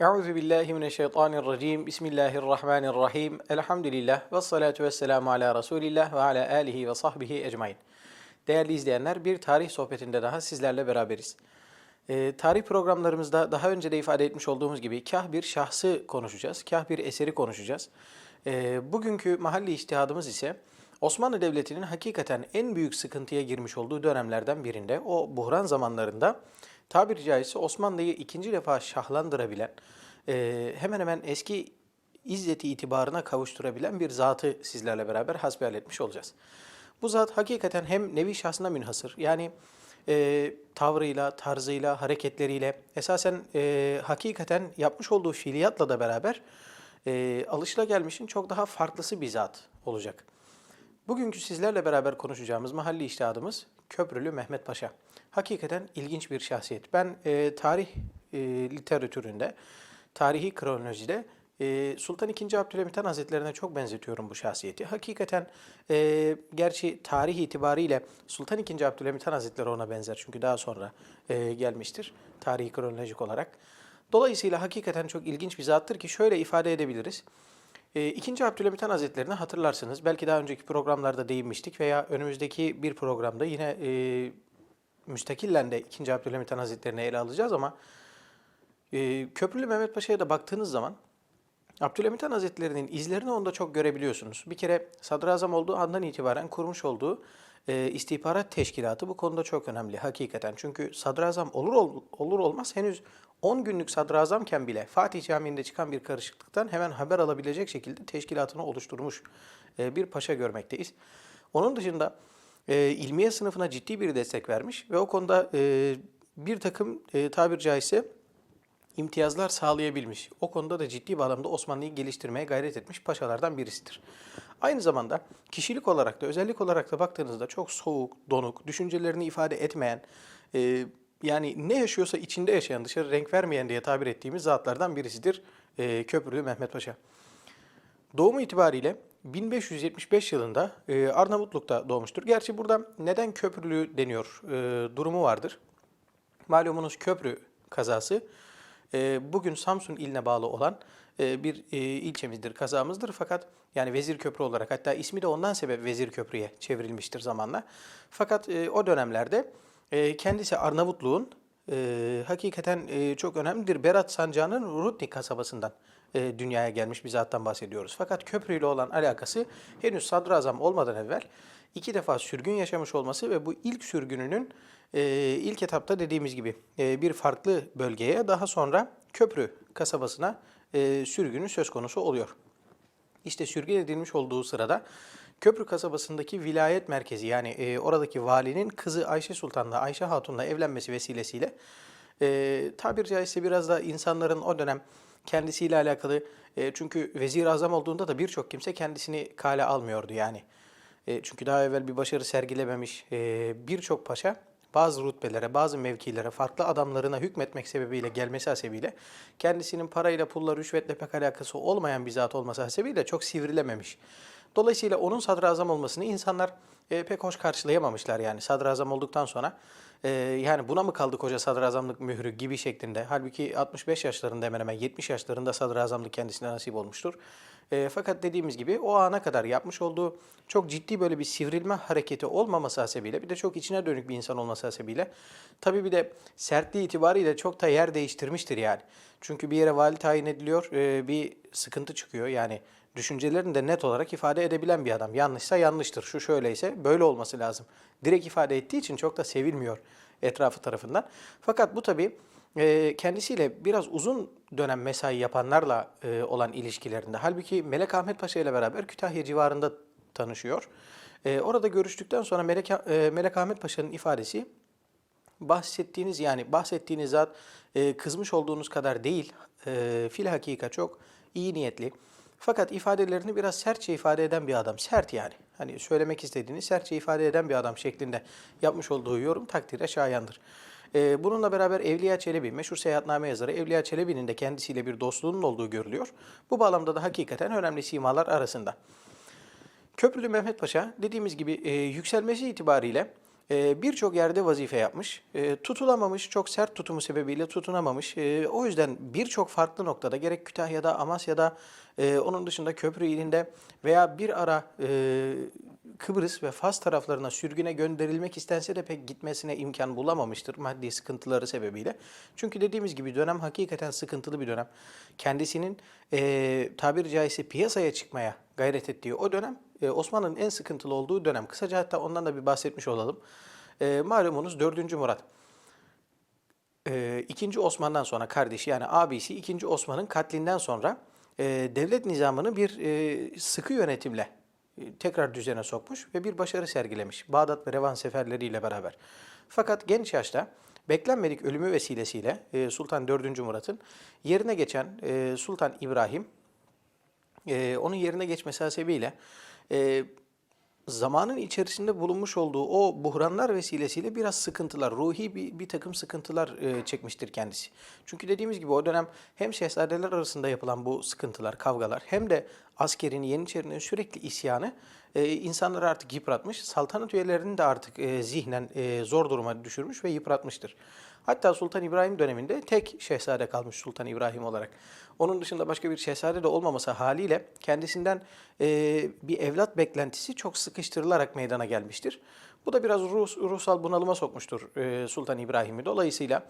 Euzu billahi mineşşeytanirracim. Bismillahirrahmanirrahim. Elhamdülillah ve salatu vesselamu ala Resulillah ve ala alihi ve sahbihi ecmaîn. Değerli izleyenler, bir tarih sohbetinde daha sizlerle beraberiz. Ee, tarih programlarımızda daha önce de ifade etmiş olduğumuz gibi kah bir şahsı konuşacağız, kah bir eseri konuşacağız. Ee, bugünkü mahalli iştihadımız ise Osmanlı Devleti'nin hakikaten en büyük sıkıntıya girmiş olduğu dönemlerden birinde, o buhran zamanlarında tabiri caizse Osmanlı'yı ikinci defa şahlandırabilen, e, hemen hemen eski izzeti itibarına kavuşturabilen bir zatı sizlerle beraber hasbihal etmiş olacağız. Bu zat hakikaten hem nevi şahsına münhasır, yani e, tavrıyla, tarzıyla, hareketleriyle, esasen e, hakikaten yapmış olduğu fiiliyatla da beraber e, alışılagelmişin çok daha farklısı bir zat olacak. Bugünkü sizlerle beraber konuşacağımız mahalli iştihadımız Köprülü Mehmet Paşa. Hakikaten ilginç bir şahsiyet. Ben e, tarih e, literatüründe, tarihi kronolojide e, Sultan II. Abdülhamit Han Hazretlerine çok benzetiyorum bu şahsiyeti. Hakikaten e, gerçi tarih itibariyle Sultan II. Abdülhamit Han Hazretleri ona benzer çünkü daha sonra e, gelmiştir tarihi kronolojik olarak. Dolayısıyla hakikaten çok ilginç bir zattır ki şöyle ifade edebiliriz. E, İkinci Abdülhamit Han Hazretlerini hatırlarsınız. Belki daha önceki programlarda değinmiştik veya önümüzdeki bir programda yine e, müstakillen de İkinci Abdülhamit Han Hazretlerini ele alacağız ama e, Köprülü Mehmet Paşa'ya da baktığınız zaman Abdülhamit Han Hazretleri'nin izlerini onda çok görebiliyorsunuz. Bir kere sadrazam olduğu andan itibaren kurmuş olduğu e, istihbarat teşkilatı bu konuda çok önemli hakikaten. Çünkü sadrazam olur ol- olur olmaz henüz 10 günlük sadrazamken bile Fatih Camii'nde çıkan bir karışıklıktan hemen haber alabilecek şekilde teşkilatını oluşturmuş e, bir paşa görmekteyiz. Onun dışında e, ilmiye sınıfına ciddi bir destek vermiş ve o konuda e, bir takım e, tabir caizse imtiyazlar sağlayabilmiş. O konuda da ciddi bir anlamda Osmanlı'yı geliştirmeye gayret etmiş paşalardan birisidir. Aynı zamanda kişilik olarak da özellik olarak da baktığınızda çok soğuk, donuk, düşüncelerini ifade etmeyen, e, yani ne yaşıyorsa içinde yaşayan, dışarı renk vermeyen diye tabir ettiğimiz zatlardan birisidir e, Köprülü Mehmet Paşa. Doğumu itibariyle 1575 yılında e, Arnavutluk'ta doğmuştur. Gerçi burada neden köprülü deniyor e, durumu vardır. Malumunuz köprü kazası bugün Samsun iline bağlı olan e, bir e, ilçemizdir, kazamızdır. Fakat yani Vezir Köprü olarak hatta ismi de ondan sebep Vezir Köprü'ye çevrilmiştir zamanla. Fakat e, o dönemlerde kendisi Arnavutluğun hakikaten çok önemlidir. Berat Sancağı'nın Rudnik kasabasından dünyaya gelmiş bir zattan bahsediyoruz. Fakat köprüyle olan alakası henüz sadrazam olmadan evvel iki defa sürgün yaşamış olması ve bu ilk sürgününün e, ilk etapta dediğimiz gibi e, bir farklı bölgeye daha sonra köprü kasabasına e, sürgünü söz konusu oluyor. İşte sürgün edilmiş olduğu sırada Köprü kasabasındaki vilayet merkezi yani e, oradaki valinin kızı Ayşe Sultan'la Ayşe Hatun'la evlenmesi vesilesiyle e, tabir caizse biraz da insanların o dönem kendisiyle alakalı e, çünkü vezir azam olduğunda da birçok kimse kendisini kale almıyordu yani. Çünkü daha evvel bir başarı sergilememiş birçok paşa bazı rütbelere, bazı mevkilere, farklı adamlarına hükmetmek sebebiyle gelmesi hasebiyle kendisinin parayla, pulla, rüşvetle pek alakası olmayan bir zat olması hasebiyle çok sivrilememiş. Dolayısıyla onun sadrazam olmasını insanlar e, pek hoş karşılayamamışlar yani sadrazam olduktan sonra. e, yani buna mı kaldı koca sadrazamlık mührü gibi şeklinde. Halbuki 65 yaşlarında hemen hemen 70 yaşlarında sadrazamlık kendisine nasip olmuştur. E, fakat dediğimiz gibi o ana kadar yapmış olduğu çok ciddi böyle bir sivrilme hareketi olmaması hasebiyle bir de çok içine dönük bir insan olması hasebiyle tabii bir de sertliği itibariyle çok da yer değiştirmiştir yani. Çünkü bir yere vali tayin ediliyor, e, bir sıkıntı çıkıyor yani düşüncelerini de net olarak ifade edebilen bir adam. Yanlışsa yanlıştır, şu şöyleyse böyle olması lazım. Direkt ifade ettiği için çok da sevilmiyor etrafı tarafından. Fakat bu tabii e, kendisiyle biraz uzun dönem mesai yapanlarla e, olan ilişkilerinde. Halbuki Melek Ahmet Paşa ile beraber Kütahya civarında tanışıyor. E, orada görüştükten sonra Melek, e, Melek Ahmet Paşa'nın ifadesi bahsettiğiniz yani bahsettiğiniz zat e, kızmış olduğunuz kadar değil. E, fil hakika çok iyi niyetli. Fakat ifadelerini biraz sertçe ifade eden bir adam. Sert yani. Hani söylemek istediğini sertçe ifade eden bir adam şeklinde yapmış olduğu yorum takdire şayandır. E, bununla beraber Evliya Çelebi, meşhur seyahatname yazarı Evliya Çelebi'nin de kendisiyle bir dostluğunun olduğu görülüyor. Bu bağlamda da hakikaten önemli simalar arasında. Köprülü Mehmet Paşa dediğimiz gibi e, yükselmesi itibariyle birçok yerde vazife yapmış. E, tutulamamış, çok sert tutumu sebebiyle tutunamamış. E, o yüzden birçok farklı noktada gerek Kütahya'da, Amasya'da, e, onun dışında Köprü ilinde veya bir ara e, Kıbrıs ve Fas taraflarına sürgüne gönderilmek istense de pek gitmesine imkan bulamamıştır maddi sıkıntıları sebebiyle. Çünkü dediğimiz gibi dönem hakikaten sıkıntılı bir dönem. Kendisinin e, tabiri caizse piyasaya çıkmaya gayret ettiği o dönem e, Osmanlı'nın en sıkıntılı olduğu dönem. Kısaca hatta ondan da bir bahsetmiş olalım. E, malumunuz 4. Murat. E, ikinci Osman'dan sonra kardeşi yani abisi 2. Osman'ın katlinden sonra e, devlet nizamını bir e, sıkı yönetimle e, tekrar düzene sokmuş ve bir başarı sergilemiş. Bağdat ve Revan seferleriyle beraber. Fakat genç yaşta beklenmedik ölümü vesilesiyle Sultan 4. Murat'ın yerine geçen Sultan İbrahim onun yerine geçmesi hasebiyle e, zamanın içerisinde bulunmuş olduğu o buhranlar vesilesiyle biraz sıkıntılar, ruhi bir, bir takım sıkıntılar e, çekmiştir kendisi. Çünkü dediğimiz gibi o dönem hem şehzadeler arasında yapılan bu sıkıntılar, kavgalar hem de askerin, Yeniçerinin sürekli isyanı e, insanları artık yıpratmış. Saltanat üyelerini de artık e, zihnen e, zor duruma düşürmüş ve yıpratmıştır. Hatta Sultan İbrahim döneminde tek şehzade kalmış Sultan İbrahim olarak. Onun dışında başka bir şehzade de olmaması haliyle kendisinden e, bir evlat beklentisi çok sıkıştırılarak meydana gelmiştir. Bu da biraz ruh, ruhsal bunalıma sokmuştur e, Sultan İbrahim'i. Dolayısıyla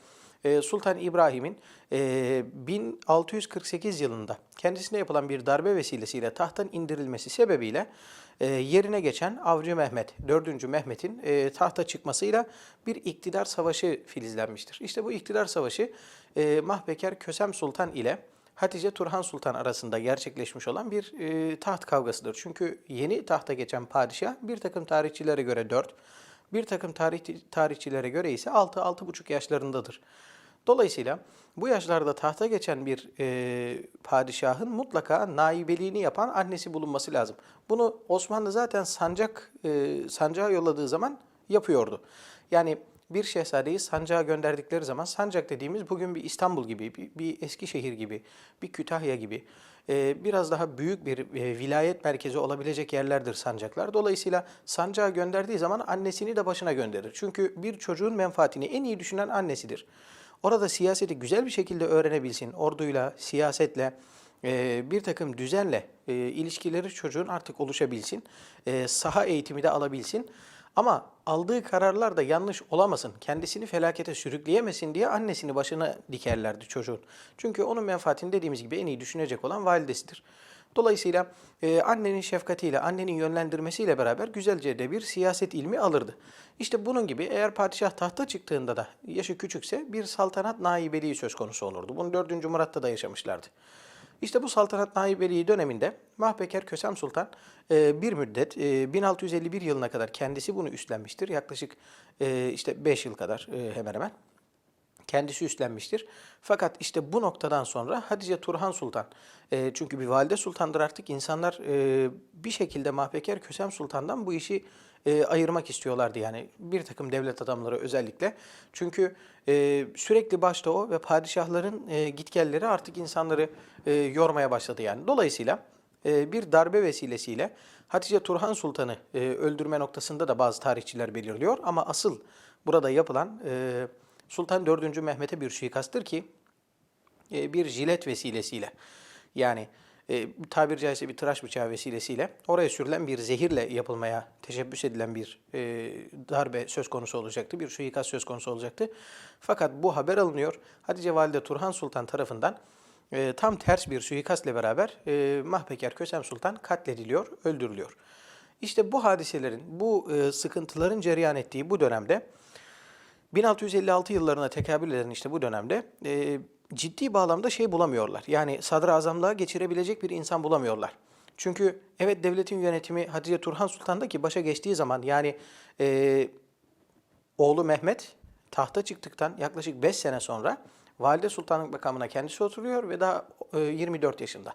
Sultan İbrahim'in e, 1648 yılında kendisine yapılan bir darbe vesilesiyle tahttan indirilmesi sebebiyle e, yerine geçen Avcı Mehmet, 4. Mehmet'in e, tahta çıkmasıyla bir iktidar savaşı filizlenmiştir. İşte bu iktidar savaşı e, Mahbeker Kösem Sultan ile Hatice Turhan Sultan arasında gerçekleşmiş olan bir e, taht kavgasıdır. Çünkü yeni tahta geçen padişah bir takım tarihçilere göre 4, bir takım tarih, tarihçilere göre ise 6-6,5 yaşlarındadır. Dolayısıyla bu yaşlarda tahta geçen bir e, padişahın mutlaka naibeliğini yapan annesi bulunması lazım. Bunu Osmanlı zaten sancak e, sancağa yolladığı zaman yapıyordu. Yani bir şehzadeyi sancağa gönderdikleri zaman sancak dediğimiz bugün bir İstanbul gibi, bir, bir Eskişehir gibi, bir Kütahya gibi e, biraz daha büyük bir e, vilayet merkezi olabilecek yerlerdir sancaklar. Dolayısıyla sancağa gönderdiği zaman annesini de başına gönderir. Çünkü bir çocuğun menfaatini en iyi düşünen annesidir. Orada siyaseti güzel bir şekilde öğrenebilsin, orduyla, siyasetle, e, bir takım düzenle e, ilişkileri çocuğun artık oluşabilsin, e, saha eğitimi de alabilsin. Ama aldığı kararlar da yanlış olamasın, kendisini felakete sürükleyemesin diye annesini başına dikerlerdi çocuğun. Çünkü onun menfaatini dediğimiz gibi en iyi düşünecek olan validesidir. Dolayısıyla e, annenin şefkatiyle, annenin yönlendirmesiyle beraber güzelce de bir siyaset ilmi alırdı. İşte bunun gibi eğer padişah tahta çıktığında da yaşı küçükse bir saltanat naibeliği söz konusu olurdu. Bunu 4. Murat'ta da yaşamışlardı. İşte bu saltanat naibeliği döneminde Mahpeker Kösem Sultan e, bir müddet e, 1651 yılına kadar kendisi bunu üstlenmiştir. Yaklaşık e, işte 5 yıl kadar e, hemen hemen kendisi üstlenmiştir. Fakat işte bu noktadan sonra Hatice Turhan Sultan, e, çünkü bir valide sultandır artık insanlar e, bir şekilde Mahpeker Kösem Sultan'dan bu işi e, ayırmak istiyorlardı yani bir takım devlet adamları özellikle. Çünkü e, sürekli başta o ve padişahların e, gitgelleri artık insanları e, yormaya başladı yani. Dolayısıyla e, bir darbe vesilesiyle Hatice Turhan Sultan'ı e, öldürme noktasında da bazı tarihçiler belirliyor ama asıl burada yapılan e, Sultan 4. Mehmet'e bir suikasttır ki e, bir jilet vesilesiyle yani e, caizse bir tıraş bıçağı vesilesiyle oraya sürülen bir zehirle yapılmaya teşebbüs edilen bir e, darbe söz konusu olacaktı. Bir suikast söz konusu olacaktı. Fakat bu haber alınıyor. Hatice Valide Turhan Sultan tarafından e, tam ters bir suikastle beraber Mahpeker Kösem Sultan katlediliyor, öldürülüyor. İşte bu hadiselerin, bu sıkıntıların cereyan ettiği bu dönemde 1656 yıllarına tekabül eden işte bu dönemde e, ciddi bağlamda şey bulamıyorlar. Yani sadrazamlığa geçirebilecek bir insan bulamıyorlar. Çünkü evet devletin yönetimi Hatice Turhan Sultan'da ki başa geçtiği zaman yani e, oğlu Mehmet tahta çıktıktan yaklaşık 5 sene sonra valide sultanlık makamına kendisi oturuyor ve daha e, 24 yaşında.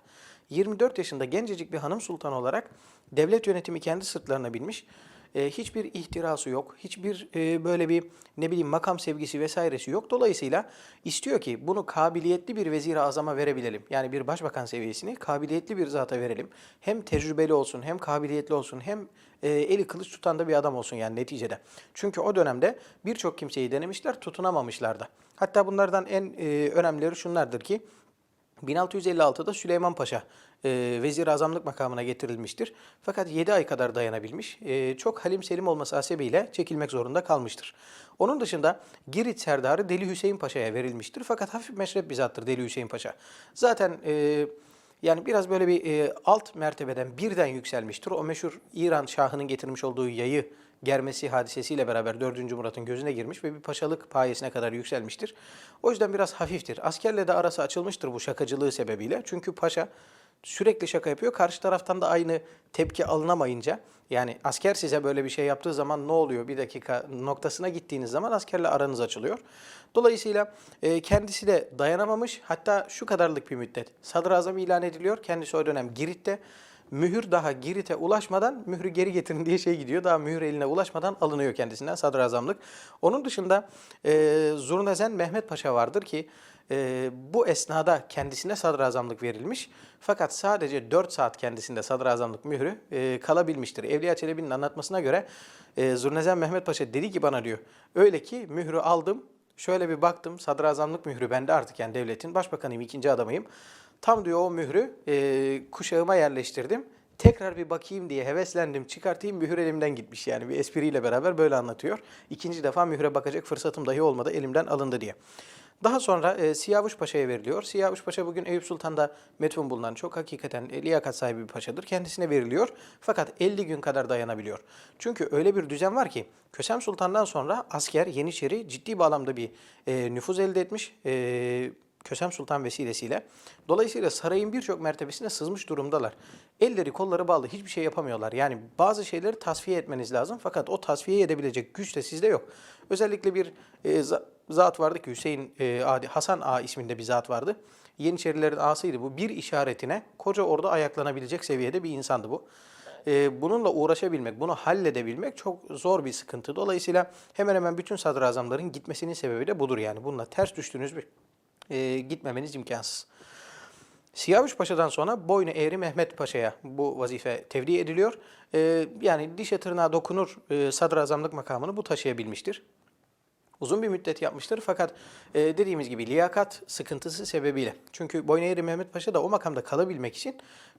24 yaşında gencecik bir hanım sultan olarak devlet yönetimi kendi sırtlarına binmiş. E, hiçbir ihtirası yok, hiçbir e, böyle bir ne bileyim makam sevgisi vesairesi yok. Dolayısıyla istiyor ki bunu kabiliyetli bir vezir-i azama verebilelim. Yani bir başbakan seviyesini kabiliyetli bir zata verelim. Hem tecrübeli olsun, hem kabiliyetli olsun, hem e, eli kılıç tutan da bir adam olsun yani neticede. Çünkü o dönemde birçok kimseyi denemişler, tutunamamışlar da. Hatta bunlardan en e, önemlileri şunlardır ki 1656'da Süleyman Paşa e, vezir azamlık makamına getirilmiştir. Fakat 7 ay kadar dayanabilmiş. E, çok halim selim olması hasebiyle çekilmek zorunda kalmıştır. Onun dışında Girit Serdarı Deli Hüseyin Paşa'ya verilmiştir. Fakat hafif meşrep bir zattır Deli Hüseyin Paşa. Zaten e, yani biraz böyle bir e, alt mertebeden birden yükselmiştir. O meşhur İran Şahı'nın getirmiş olduğu yayı germesi hadisesiyle beraber 4. Murat'ın gözüne girmiş ve bir paşalık payesine kadar yükselmiştir. O yüzden biraz hafiftir. Askerle de arası açılmıştır bu şakacılığı sebebiyle. Çünkü paşa sürekli şaka yapıyor. Karşı taraftan da aynı tepki alınamayınca yani asker size böyle bir şey yaptığı zaman ne oluyor bir dakika noktasına gittiğiniz zaman askerle aranız açılıyor. Dolayısıyla e, kendisi de dayanamamış hatta şu kadarlık bir müddet sadrazam ilan ediliyor. Kendisi o dönem Girit'te mühür daha Girit'e ulaşmadan mührü geri getirin diye şey gidiyor. Daha mühür eline ulaşmadan alınıyor kendisinden sadrazamlık. Onun dışında e, Zurnezen Mehmet Paşa vardır ki e, bu esnada kendisine sadrazamlık verilmiş. Fakat sadece 4 saat kendisinde sadrazamlık mührü e, kalabilmiştir. Evliya Çelebi'nin anlatmasına göre e, Zurnezen Mehmet Paşa dedi ki bana diyor öyle ki mührü aldım Şöyle bir baktım sadrazamlık mührü bende artık yani devletin başbakanıyım ikinci adamıyım. Tam diyor o mührü e, kuşağıma yerleştirdim. Tekrar bir bakayım diye heveslendim çıkartayım mühür elimden gitmiş yani bir espriyle beraber böyle anlatıyor. İkinci defa mühre bakacak fırsatım dahi olmadı elimden alındı diye. Daha sonra e, Siyavuş Paşa'ya veriliyor. Siyavuş Paşa bugün Eyüp Sultan'da metfun bulunan çok hakikaten e, liyakat sahibi bir paşadır. Kendisine veriliyor fakat 50 gün kadar dayanabiliyor. Çünkü öyle bir düzen var ki Kösem Sultan'dan sonra asker Yeniçeri ciddi bağlamda bir e, nüfuz elde etmiş. E, Kösem Sultan vesilesiyle. Dolayısıyla sarayın birçok mertebesine sızmış durumdalar. Elleri kolları bağlı hiçbir şey yapamıyorlar. Yani bazı şeyleri tasfiye etmeniz lazım fakat o tasfiye edebilecek güç de sizde yok. Özellikle bir e, zat vardı ki Hüseyin e, Adi, Hasan A isminde bir zat vardı. Yeniçerilerin ağasıydı bu. Bir işaretine koca orada ayaklanabilecek seviyede bir insandı bu. E, bununla uğraşabilmek, bunu halledebilmek çok zor bir sıkıntı. Dolayısıyla hemen hemen bütün sadrazamların gitmesinin sebebi de budur yani. Bununla ters düştüğünüz bir e, gitmemeniz imkansız. Siyavuş Paşa'dan sonra boynu eğri Mehmet Paşa'ya bu vazife tevdi ediliyor. E, yani dişe tırnağa dokunur e, sadrazamlık makamını bu taşıyabilmiştir uzun bir müddet yapmıştır. Fakat e, dediğimiz gibi liyakat sıkıntısı sebebiyle. Çünkü Boyneğri Mehmet Paşa da o makamda kalabilmek için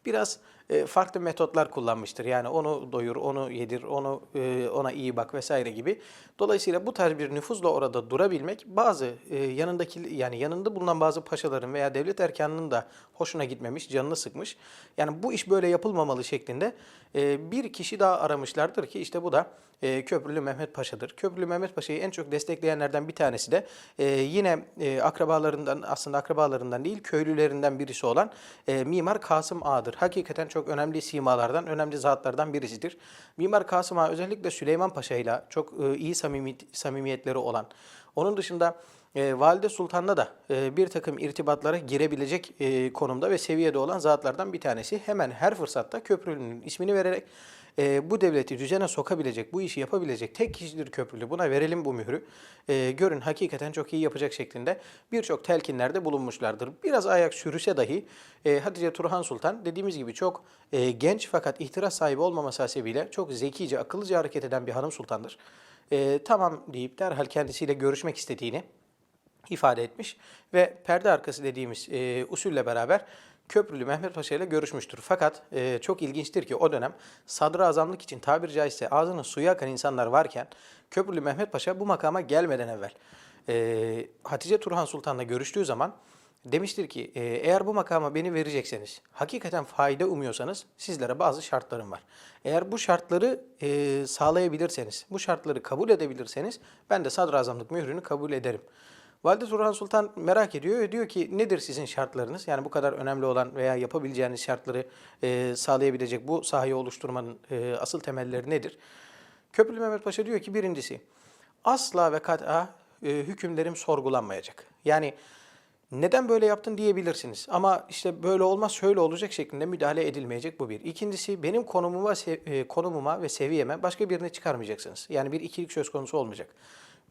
biraz e, farklı metotlar kullanmıştır. Yani onu doyur, onu yedir, onu e, ona iyi bak vesaire gibi. Dolayısıyla bu tarz bir nüfuzla orada durabilmek bazı e, yanındaki yani yanında bulunan bazı paşaların veya devlet erkanının da hoşuna gitmemiş, canını sıkmış. Yani bu iş böyle yapılmamalı şeklinde e, bir kişi daha aramışlardır ki işte bu da e, Köprülü Mehmet Paşa'dır. Köprülü Mehmet Paşa'yı en çok destekleyenlerden bir tanesi de e, yine e, akrabalarından aslında akrabalarından değil köylülerinden birisi olan e, Mimar Kasım Ağa'dır. Hakikaten çok önemli simalardan, önemli zatlardan birisidir. Mimar Kasım Ağa özellikle Süleyman Paşa ile çok iyi samimi, samimiyetleri olan. Onun dışında e, Valide Sultan'la da e, bir takım irtibatlara girebilecek e, konumda ve seviyede olan zatlardan bir tanesi. Hemen her fırsatta Köprülü'nün ismini vererek e, bu devleti düzene sokabilecek, bu işi yapabilecek tek kişidir Köprülü. Buna verelim bu mührü. E, görün hakikaten çok iyi yapacak şeklinde birçok telkinlerde bulunmuşlardır. Biraz ayak sürüse dahi e, Hatice Turhan Sultan dediğimiz gibi çok e, genç fakat ihtiras sahibi olmaması hasebiyle çok zekice, akıllıca hareket eden bir hanım sultandır. E, tamam deyip derhal kendisiyle görüşmek istediğini ifade etmiş ve perde arkası dediğimiz e, usulle beraber Köprülü Mehmet Paşa ile görüşmüştür. Fakat e, çok ilginçtir ki o dönem sadrazamlık için tabiri caizse ağzının suyu akan insanlar varken Köprülü Mehmet Paşa bu makama gelmeden evvel e, Hatice Turhan Sultan'la görüştüğü zaman demiştir ki e, eğer bu makama beni verecekseniz, hakikaten fayda umuyorsanız sizlere bazı şartlarım var. Eğer bu şartları e, sağlayabilirseniz, bu şartları kabul edebilirseniz ben de sadrazamlık mührünü kabul ederim. Valide Turhan Sultan merak ediyor ve diyor ki nedir sizin şartlarınız? Yani bu kadar önemli olan veya yapabileceğiniz şartları e, sağlayabilecek bu sahayı oluşturmanın e, asıl temelleri nedir? Köprülü Mehmet Paşa diyor ki birincisi asla ve kat'a e, hükümlerim sorgulanmayacak. Yani Neden böyle yaptın diyebilirsiniz. Ama işte böyle olmaz şöyle olacak şeklinde müdahale edilmeyecek bu bir. İkincisi benim konumuma, e, konumuma ve seviyeme başka birine çıkarmayacaksınız. Yani bir ikilik söz konusu olmayacak.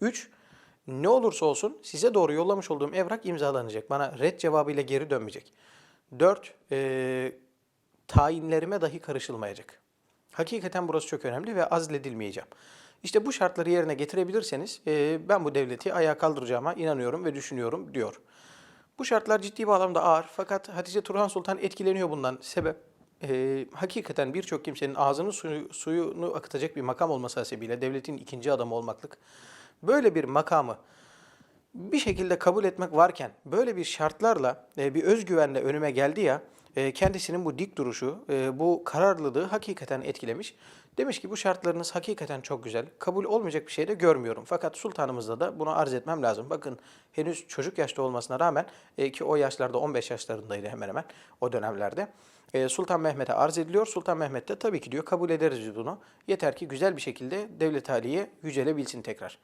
Üç, ne olursa olsun size doğru yollamış olduğum evrak imzalanacak. Bana red cevabıyla geri dönmeyecek. Dört, e, tayinlerime dahi karışılmayacak. Hakikaten burası çok önemli ve azledilmeyeceğim. İşte bu şartları yerine getirebilirseniz e, ben bu devleti ayağa kaldıracağıma inanıyorum ve düşünüyorum diyor. Bu şartlar ciddi bağlamda ağır fakat Hatice Turhan Sultan etkileniyor bundan. Sebep e, hakikaten birçok kimsenin ağzının suyu, suyunu akıtacak bir makam olması hasebiyle devletin ikinci adamı olmaklık. Böyle bir makamı bir şekilde kabul etmek varken böyle bir şartlarla e, bir özgüvenle önüme geldi ya e, kendisinin bu dik duruşu, e, bu kararlılığı hakikaten etkilemiş. Demiş ki bu şartlarınız hakikaten çok güzel. Kabul olmayacak bir şey de görmüyorum. Fakat sultanımızda da bunu arz etmem lazım. Bakın henüz çocuk yaşta olmasına rağmen e, ki o yaşlarda 15 yaşlarındaydı hemen hemen o dönemlerde. E, Sultan Mehmet'e arz ediliyor. Sultan Mehmet de tabii ki diyor kabul ederiz bunu. Yeter ki güzel bir şekilde devlet haliye yücelebilsin tekrar.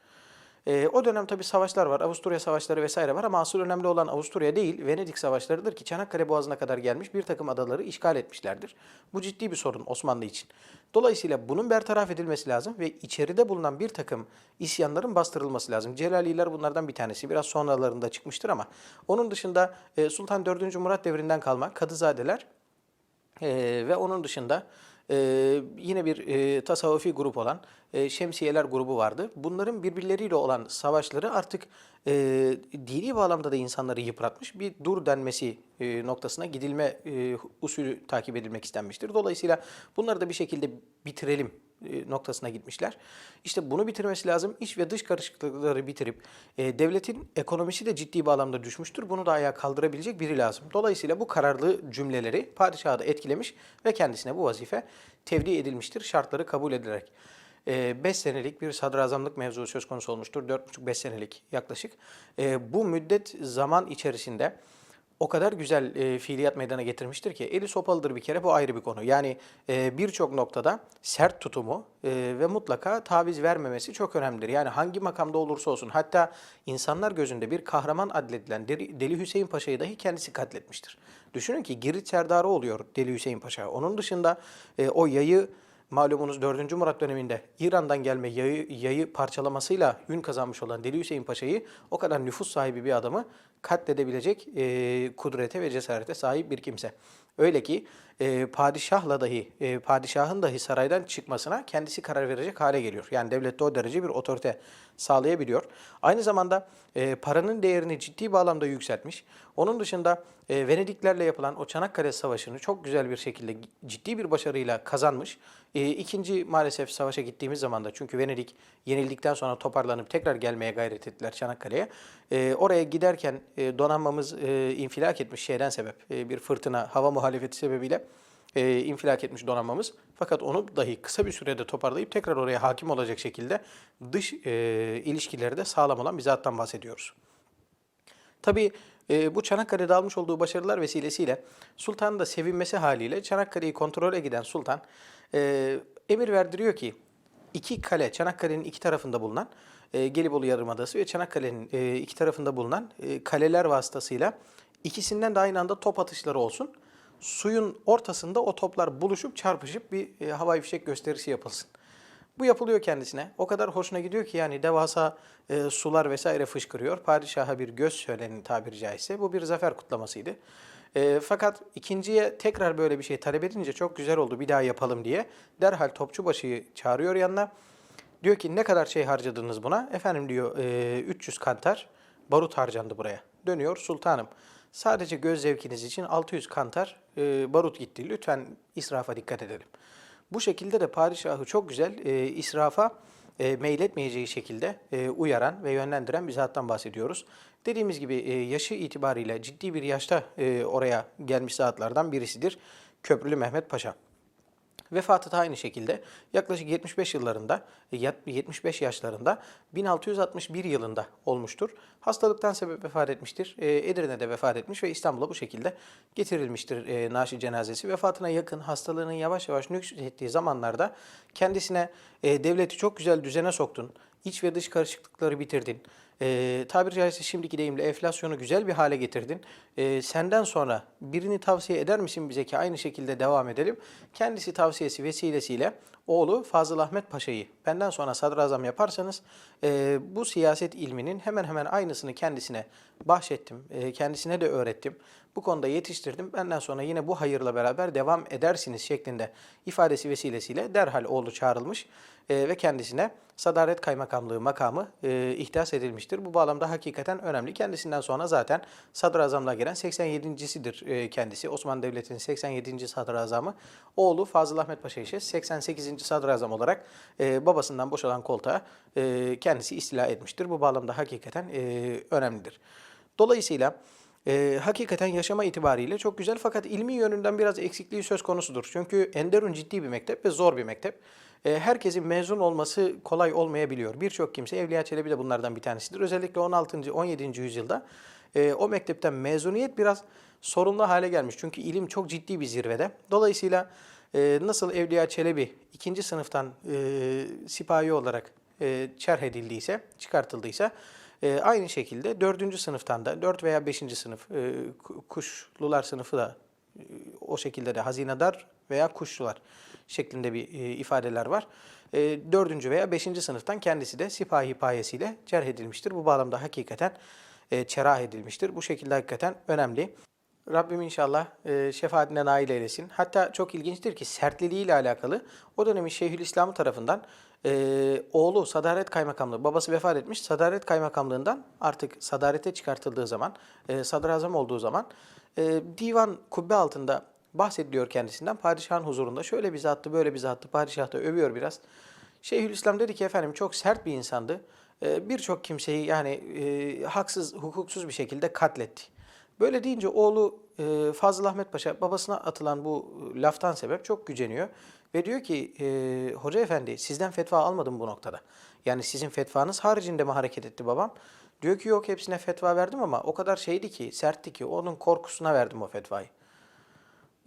Ee, o dönem tabii savaşlar var. Avusturya savaşları vesaire var ama asıl önemli olan Avusturya değil, Venedik savaşlarıdır ki Çanakkale Boğazı'na kadar gelmiş bir takım adaları işgal etmişlerdir. Bu ciddi bir sorun Osmanlı için. Dolayısıyla bunun bertaraf edilmesi lazım ve içeride bulunan bir takım isyanların bastırılması lazım. Celaliler bunlardan bir tanesi. Biraz sonralarında çıkmıştır ama onun dışında e, Sultan 4. Murat devrinden kalma Kadızadeler ee, ve onun dışında e, yine bir e, tasavvufi grup olan e, Şemsiyeler grubu vardı. Bunların birbirleriyle olan savaşları artık e, dini bağlamda da insanları yıpratmış bir dur denmesi e, noktasına gidilme e, usulü takip edilmek istenmiştir. Dolayısıyla bunları da bir şekilde bitirelim noktasına gitmişler. İşte bunu bitirmesi lazım. İç ve dış karışıklıkları bitirip e, devletin ekonomisi de ciddi bağlamda düşmüştür. Bunu da ayağa kaldırabilecek biri lazım. Dolayısıyla bu kararlı cümleleri padişahı da etkilemiş ve kendisine bu vazife tevdi edilmiştir şartları kabul edilerek. 5 senelik bir sadrazamlık mevzu söz konusu olmuştur. 4,5-5 senelik yaklaşık. E, bu müddet zaman içerisinde o kadar güzel e, fiiliyat meydana getirmiştir ki eli sopalıdır bir kere bu ayrı bir konu. Yani e, birçok noktada sert tutumu e, ve mutlaka taviz vermemesi çok önemlidir. Yani hangi makamda olursa olsun hatta insanlar gözünde bir kahraman adledilen Deli, Hüseyin Paşa'yı dahi kendisi katletmiştir. Düşünün ki Girit Serdarı oluyor Deli Hüseyin Paşa. Onun dışında e, o yayı malumunuz 4. Murat döneminde İran'dan gelme yayı, yayı parçalamasıyla ün kazanmış olan Deli Hüseyin Paşa'yı o kadar nüfus sahibi bir adamı katledebilecek e, kudrete ve cesarete sahip bir kimse. Öyle ki e, padişahla dahi, e, padişahın dahi saraydan çıkmasına kendisi karar verecek hale geliyor. Yani devlette o derece bir otorite sağlayabiliyor. Aynı zamanda e, paranın değerini ciddi bağlamda yükseltmiş. Onun dışında e, Venediklerle yapılan o Çanakkale Savaşı'nı çok güzel bir şekilde ciddi bir başarıyla kazanmış. E, ikinci maalesef savaşa gittiğimiz zaman da çünkü Venedik yenildikten sonra toparlanıp tekrar gelmeye gayret ettiler Çanakkale'ye. E, oraya giderken e, donanmamız e, infilak etmiş şeyden sebep. E, bir fırtına, hava muhalefeti sebebiyle e, infilak etmiş donanmamız. Fakat onu dahi kısa bir sürede toparlayıp tekrar oraya hakim olacak şekilde dış e, ilişkileri de sağlam olan bir zattan bahsediyoruz. Tabii e, bu Çanakkale'de almış olduğu başarılar vesilesiyle Sultan'ın da sevinmesi haliyle Çanakkale'yi kontrole giden Sultan e, emir verdiriyor ki iki kale Çanakkale'nin iki tarafında bulunan e, Gelibolu Yarımadası ve Çanakkale'nin e, iki tarafında bulunan e, kaleler vasıtasıyla ikisinden de aynı anda top atışları olsun. Suyun ortasında o toplar buluşup çarpışıp bir e, havai fişek gösterisi yapılsın. Bu yapılıyor kendisine. O kadar hoşuna gidiyor ki yani devasa e, sular vesaire fışkırıyor. Padişaha bir göz söylenin tabiri caizse. Bu bir zafer kutlamasıydı. E, fakat ikinciye tekrar böyle bir şey talep edince çok güzel oldu bir daha yapalım diye. Derhal Topçubaşı'yı çağırıyor yanına. Diyor ki ne kadar şey harcadınız buna? Efendim diyor e, 300 kantar barut harcandı buraya. Dönüyor sultanım. Sadece göz zevkiniz için 600 kantar e, barut gitti. Lütfen israfa dikkat edelim. Bu şekilde de padişahı çok güzel e, israfa e, meyletmeyeceği şekilde e, uyaran ve yönlendiren bir zattan bahsediyoruz. Dediğimiz gibi e, yaşı itibariyle ciddi bir yaşta e, oraya gelmiş zatlardan birisidir Köprülü Mehmet Paşa. Vefatı da aynı şekilde yaklaşık 75 yıllarında, e, yat- 75 yaşlarında 1661 yılında olmuştur. Hastalıktan sebep vefat etmiştir. E, Edirne'de vefat etmiş ve İstanbul'a bu şekilde getirilmiştir e, naaşı cenazesi. Vefatına yakın hastalığının yavaş yavaş nüksettiği zamanlarda kendisine e, devleti çok güzel düzene soktun. iç ve dış karışıklıkları bitirdin. E, tabiri caizse şimdiki deyimle enflasyonu güzel bir hale getirdin. E, senden sonra birini tavsiye eder misin bize ki aynı şekilde devam edelim? Kendisi tavsiyesi vesilesiyle oğlu Fazıl Ahmet Paşa'yı benden sonra sadrazam yaparsanız e, bu siyaset ilminin hemen hemen aynısını kendisine bahşettim. E, kendisine de öğrettim. Bu konuda yetiştirdim. Benden sonra yine bu hayırla beraber devam edersiniz şeklinde ifadesi vesilesiyle derhal oğlu çağrılmış e, ve kendisine sadaret kaymakamlığı makamı e, ihdas edilmiştir. Bu bağlamda hakikaten önemli. Kendisinden sonra zaten sadrazamlığa gelen 87.sidir e, kendisi. Osmanlı Devleti'nin 87. sadrazamı. Oğlu Fazıl Ahmet Paşa ise 88. sadrazam olarak e, babasından boşalan koltuğa e, kendisi istila etmiştir. Bu bağlamda hakikaten önemlidir. Dolayısıyla e, hakikaten yaşama itibariyle çok güzel fakat ilmi yönünden biraz eksikliği söz konusudur. Çünkü Enderun ciddi bir mektep ve zor bir mektep. E, herkesin mezun olması kolay olmayabiliyor. Birçok kimse, Evliya Çelebi de bunlardan bir tanesidir. Özellikle 16. 17. yüzyılda e, o mektepten mezuniyet biraz sorunlu hale gelmiş. Çünkü ilim çok ciddi bir zirvede. Dolayısıyla e, nasıl Evliya Çelebi ikinci sınıftan e, sipahi olarak e, çerh edildiyse, çıkartıldıysa e, aynı şekilde dördüncü sınıftan da, dört veya beşinci sınıf, e, ku- kuşlular sınıfı da e, o şekilde de hazinedar veya kuşlular şeklinde bir e, ifadeler var. E, dördüncü veya beşinci sınıftan kendisi de sipahi payesiyle cerh edilmiştir. Bu bağlamda hakikaten e, cerrah edilmiştir. Bu şekilde hakikaten önemli. Rabbim inşallah e, şefaatine nail eylesin. Hatta çok ilginçtir ki sertliliğiyle alakalı o dönemin Şeyhülislam'ı tarafından e, oğlu Sadaret Kaymakamlığı, babası vefat etmiş. Sadaret Kaymakamlığından artık sadarete çıkartıldığı zaman, e, sadrazam olduğu zaman e, divan kubbe altında bahsediliyor kendisinden. Padişahın huzurunda şöyle bir zattı, böyle bir zattı. Padişah da övüyor biraz. Şeyhülislam dedi ki efendim çok sert bir insandı. E, Birçok kimseyi yani e, haksız, hukuksuz bir şekilde katletti. Böyle deyince oğlu e, Fazıl Ahmet Paşa babasına atılan bu e, laftan sebep çok güceniyor. Ve diyor ki e, hoca efendi sizden fetva almadım bu noktada. Yani sizin fetvanız haricinde mi hareket etti babam? Diyor ki yok hepsine fetva verdim ama o kadar şeydi ki sertti ki onun korkusuna verdim o fetvayı.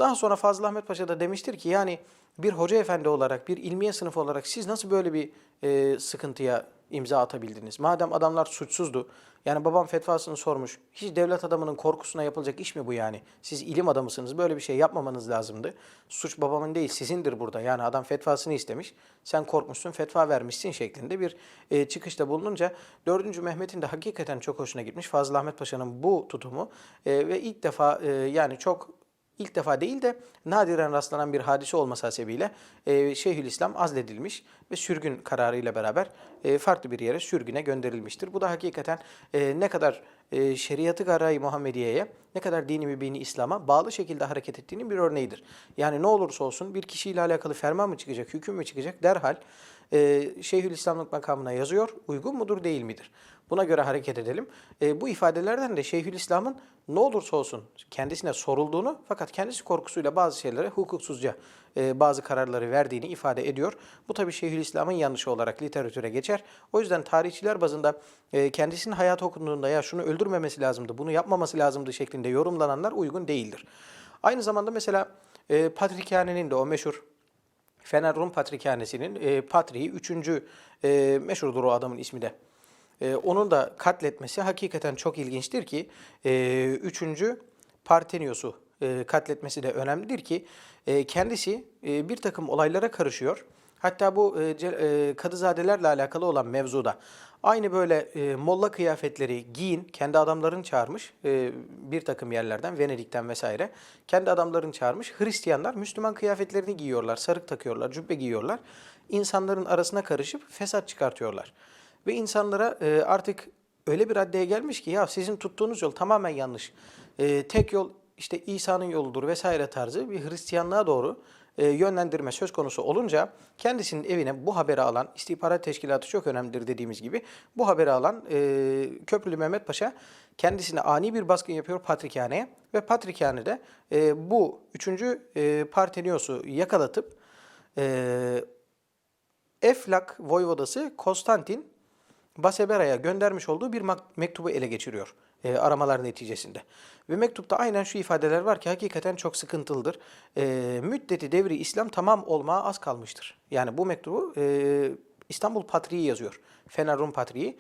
Daha sonra Fazıl Ahmet Paşa da demiştir ki yani bir hoca efendi olarak, bir ilmiye sınıfı olarak siz nasıl böyle bir e, sıkıntıya imza atabildiniz? Madem adamlar suçsuzdu, yani babam fetvasını sormuş, hiç devlet adamının korkusuna yapılacak iş mi bu yani? Siz ilim adamısınız, böyle bir şey yapmamanız lazımdı. Suç babamın değil, sizindir burada. Yani adam fetvasını istemiş, sen korkmuşsun, fetva vermişsin şeklinde bir e, çıkışta bulununca 4. Mehmet'in de hakikaten çok hoşuna gitmiş. Fazıl Ahmet Paşa'nın bu tutumu e, ve ilk defa e, yani çok ilk defa değil de nadiren rastlanan bir hadise olması hasebiyle e, Şeyhülislam azledilmiş ve sürgün kararıyla beraber e, farklı bir yere sürgüne gönderilmiştir. Bu da hakikaten e, ne kadar e, şeriatı garay Muhammediye'ye, ne kadar dini mübini İslam'a bağlı şekilde hareket ettiğinin bir örneğidir. Yani ne olursa olsun bir kişiyle alakalı ferman mı çıkacak, hüküm mü çıkacak derhal e, Şeyhülislamlık makamına yazıyor. Uygun mudur değil midir? Buna göre hareket edelim. E, bu ifadelerden de Şeyhülislam'ın ne olursa olsun kendisine sorulduğunu fakat kendisi korkusuyla bazı şeylere hukuksuzca e, bazı kararları verdiğini ifade ediyor. Bu tabii Şeyhülislam'ın yanlışı olarak literatüre geçer. O yüzden tarihçiler bazında e, kendisinin hayatı okunduğunda ya şunu öldürmemesi lazımdı, bunu yapmaması lazımdı şeklinde yorumlananlar uygun değildir. Aynı zamanda mesela e, Patrikhane'nin de o meşhur Fener Rum Patrikhanesi'nin e, patriği, üçüncü e, meşhurdur o adamın ismi de. E, onun da katletmesi hakikaten çok ilginçtir ki e, üçüncü Partenios'u e, katletmesi de önemlidir ki e, kendisi e, bir takım olaylara karışıyor. Hatta bu e, e, kadızadelerle alakalı olan mevzuda aynı böyle e, molla kıyafetleri giyin, kendi adamlarını çağırmış e, bir takım yerlerden, Venedik'ten vesaire. Kendi adamlarını çağırmış. Hristiyanlar Müslüman kıyafetlerini giyiyorlar, sarık takıyorlar, cübbe giyiyorlar. İnsanların arasına karışıp fesat çıkartıyorlar. Ve insanlara e, artık öyle bir raddeye gelmiş ki ya sizin tuttuğunuz yol tamamen yanlış. E, tek yol işte İsa'nın yoludur vesaire tarzı bir Hristiyanlığa doğru e, yönlendirme söz konusu olunca kendisinin evine bu haberi alan istihbarat teşkilatı çok önemlidir dediğimiz gibi bu haberi alan e, Köprülü Mehmet Paşa kendisine ani bir baskın yapıyor Patrikhane'ye ve Patrikhane'de e, bu üçüncü e, Partenios'u yakalatıp e, Eflak voyvodası Konstantin Basebera'ya göndermiş olduğu bir mektubu ele geçiriyor e, aramalar neticesinde. Ve mektupta aynen şu ifadeler var ki hakikaten çok sıkıntılıdır. E, müddeti devri İslam tamam olmaya az kalmıştır. Yani bu mektubu e, İstanbul Patriği yazıyor. Fener Rum Patriği.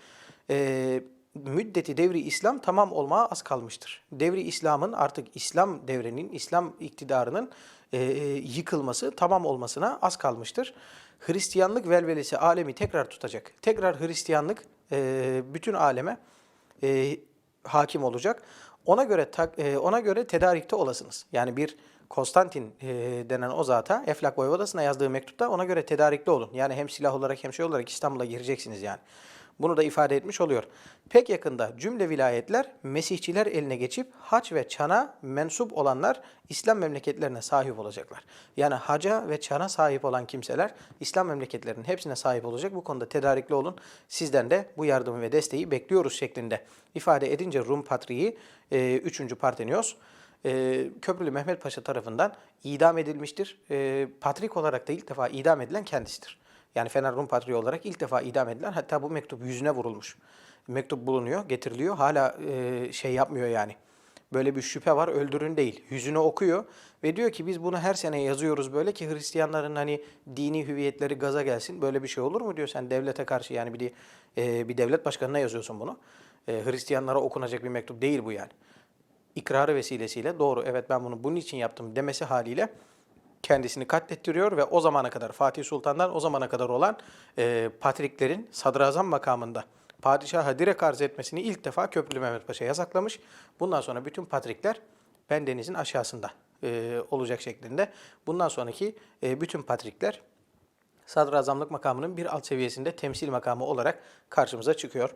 Ee, müddeti devri İslam tamam olmaya az kalmıştır. Devri İslam'ın artık İslam devrinin, İslam iktidarının e, yıkılması tamam olmasına az kalmıştır. Hristiyanlık velvelesi alemi tekrar tutacak. Tekrar Hristiyanlık e, bütün aleme e, hakim olacak. Ona göre e, ona göre tedarikte olasınız. Yani bir Konstantin e, denen o zata Eflak Voyvodası'na yazdığı mektupta ona göre tedarikli olun. Yani hem silah olarak hem şey olarak İstanbul'a gireceksiniz yani. Bunu da ifade etmiş oluyor. Pek yakında cümle vilayetler Mesihçiler eline geçip hac ve çana mensup olanlar İslam memleketlerine sahip olacaklar. Yani haca ve çana sahip olan kimseler İslam memleketlerinin hepsine sahip olacak. Bu konuda tedarikli olun. Sizden de bu yardımı ve desteği bekliyoruz şeklinde ifade edince Rum Patriği 3. Partenios e, Köprülü Mehmet Paşa tarafından idam edilmiştir. E, patrik olarak da ilk defa idam edilen kendisidir. Yani Fener Rum Patriği olarak ilk defa idam edilen hatta bu mektup yüzüne vurulmuş. Mektup bulunuyor, getiriliyor. Hala e, şey yapmıyor yani. Böyle bir şüphe var, öldürün değil. Yüzüne okuyor ve diyor ki biz bunu her sene yazıyoruz böyle ki Hristiyanların hani dini hüviyetleri gaza gelsin. Böyle bir şey olur mu diyor sen devlete karşı yani bir, e, bir devlet başkanına yazıyorsun bunu. E, Hristiyanlara okunacak bir mektup değil bu yani ikrarı vesilesiyle doğru evet ben bunu bunun için yaptım demesi haliyle kendisini katlettiriyor ve o zamana kadar Fatih Sultan'dan o zamana kadar olan e, patriklerin sadrazam makamında padişaha direkt arz etmesini ilk defa Köprülü Mehmet Paşa yasaklamış. Bundan sonra bütün patrikler ben denizin aşağısında e, olacak şeklinde. Bundan sonraki e, bütün patrikler sadrazamlık makamının bir alt seviyesinde temsil makamı olarak karşımıza çıkıyor.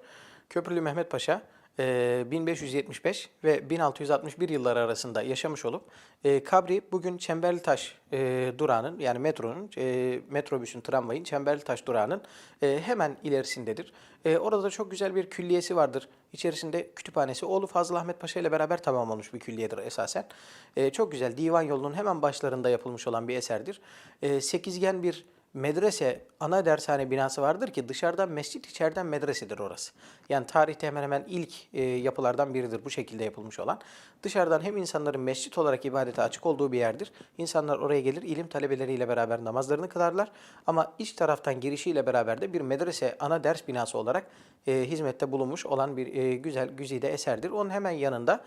Köprülü Mehmet Paşa 1575 ve 1661 yılları arasında yaşamış olup e, kabri bugün Çemberlitaş e, durağının yani metronun, e, metrobüsün, tramvayın Çemberlitaş durağının hemen ilerisindedir. Orada da çok güzel bir külliyesi vardır. İçerisinde kütüphanesi oğlu Fazıl Ahmet Paşa ile beraber tamamlanmış bir külliyedir esasen. Çok güzel divan yolunun hemen başlarında yapılmış olan bir eserdir. Sekizgen bir medrese ana dershane binası vardır ki dışarıdan mescit içeriden medresedir orası. Yani tarihte hemen hemen ilk e, yapılardan biridir bu şekilde yapılmış olan. Dışarıdan hem insanların mescit olarak ibadete açık olduğu bir yerdir. İnsanlar oraya gelir ilim talebeleriyle beraber namazlarını kılarlar. Ama iç taraftan girişiyle beraber de bir medrese ana ders binası olarak e, hizmette bulunmuş olan bir e, güzel güzide eserdir. Onun hemen yanında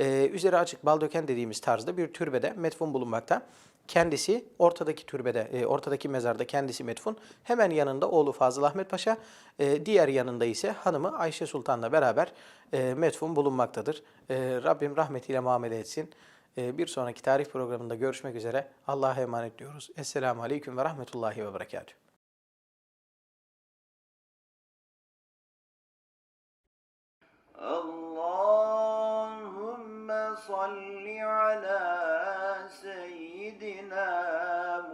e, üzeri açık baldöken dediğimiz tarzda bir türbede metfun bulunmakta Kendisi ortadaki türbede, e, ortadaki mezarda kendisi metfun. Hemen yanında oğlu Fazıl Ahmet Paşa, e, diğer yanında ise hanımı Ayşe Sultan'la beraber e, metfun bulunmaktadır. E, Rabbim rahmetiyle muamele etsin. E, bir sonraki tarih programında görüşmek üzere. Allah'a emanet diyoruz. Esselamu Aleyküm ve Rahmetullahi ve Berekatuhu. اللهم صل على سيدنا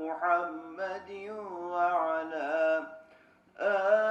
محمد وعلى آله